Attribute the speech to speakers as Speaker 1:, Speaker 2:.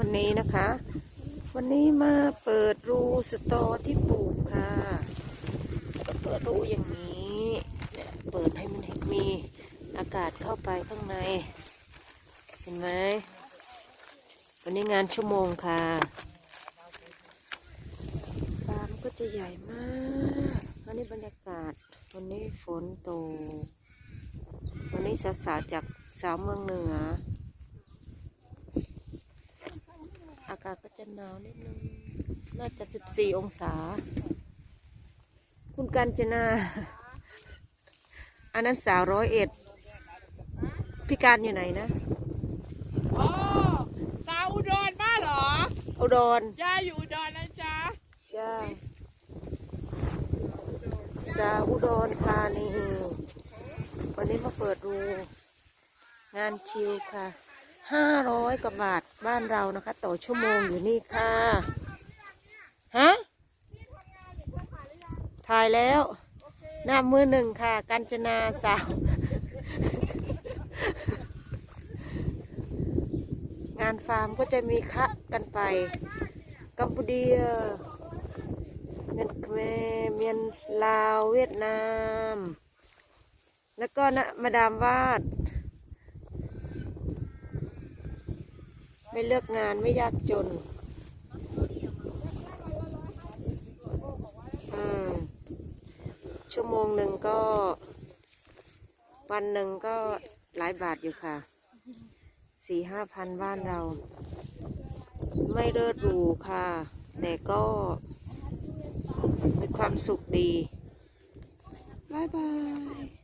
Speaker 1: วันนี้นะคะ วันนี้มาเปิดรูสตอที่ปลูกค่ะก็เปิดรูอย่างนี้เนี่ยเปิดให้มันมีอากาศเข้าไปข้างใน เห็นไหมวันนี้งานชั่วโมงค่ะฟาร์มก็จะใหญ่มากวันนี้บรรยากาศวันนี้ฝนตกวันนี้สาวๆจากสาวเมืองเหนือ อากาศก็จะหนาวนิดนึง น่าจะสิบสี่องศา คุณกัญจนา อันนั้นสาวร้อยเอ็ด พี่การอยู่ไหนนะ
Speaker 2: อ๋อสาวอุดรบ้าเหรอ
Speaker 1: อุดร
Speaker 2: ย่าอยู่อุดรนะจ๊ะ
Speaker 1: จ้าสาวอุดรธานีวันนี้มาเปิดดู งานชิลค่ะ ห้าร้อยกว่าบาทบ้านเรานะคะ ต่อชั่วโมงอยู่นี่ค่ะ ฮะ ถ่ายแล้ว หน้ามือหนึ่งค่ะ กัญจนาสาว งานฟาร์มก็จะมีคะกันไป กัมพูเดียเมียนเมเมียนลาวเวียดนาม แล้วก็นะมาดามวาด ไม่เลือกงานไม่ยากจนอืมชั่วโมงหนึ่งก็ วันหนึ่งก็หลายบาทอยู่ค่ะ สี่ห้าพันบ้านเรา ไม่เลิศหรูค่ะ แต่ก็มีความสุขดีบายบาย